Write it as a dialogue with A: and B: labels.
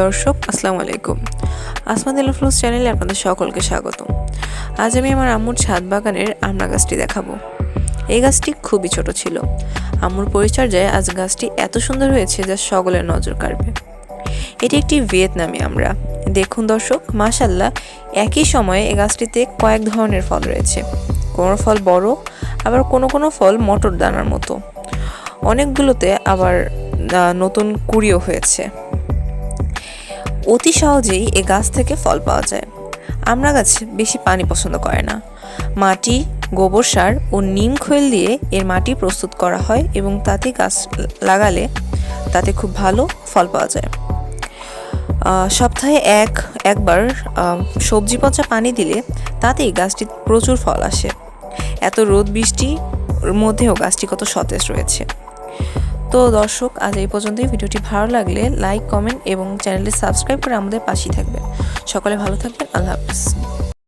A: দর্শক, আসসালামু আলাইকুম। আসমাদিল ফ্লোস চ্যানেলে আপনাদের সকলকে স্বাগত আজ আমি আমার আম্মুর ছাদ বাগানের আমড়া গাছটি দেখাবো। এই গাছটি খুবই ছোট ছিল। আম্মুর পরিচর্যায় আজ গাছটি এত সুন্দর হয়েছে যা সকলের নজর কাড়বে। এটি একটি ভিয়েতনামি আমরা দেখুন দর্শক মাশাল্লাহ একই সময়ে এই গাছটিতে কয়েক ধরনের ফল রয়েছে। কোনো ফল বড়, আবার কোনো কোনো ফল মটর দানার মতো। অনেকগুলোতে আবার নতুন কুড়িও হয়েছে। অতি সহজেই এ গাছ থেকে ফল পাওয়া যায়। আমরা গাছ বেশি পানি পছন্দ করে না। মাটি, গোবর সার ও নিম খৈল দিয়ে এর মাটি প্রস্তুত করা হয় এবং তাতে গাছ লাগালে তাতে খুব ভালো ফল পাওয়া যায়। সপ্তাহে এক, একবার সবজি পচা পানি দিলে তাতেই গাছটি প্রচুর ফল আসে। এত রোদ বৃষ্টির মধ্যেও গাছটি কত সতেজ রয়েছে। তো দর্শক, আজ এই পর্যন্তই। ভিডিওটি ভালো লাগলে লাইক কমেন্ট এবং চ্যানেলটি সাবস্ক্রাইব করে আমাদের পাশেই থাকবেন। সকলে ভালো থাকবেন। আল্লাহ হাফিজ।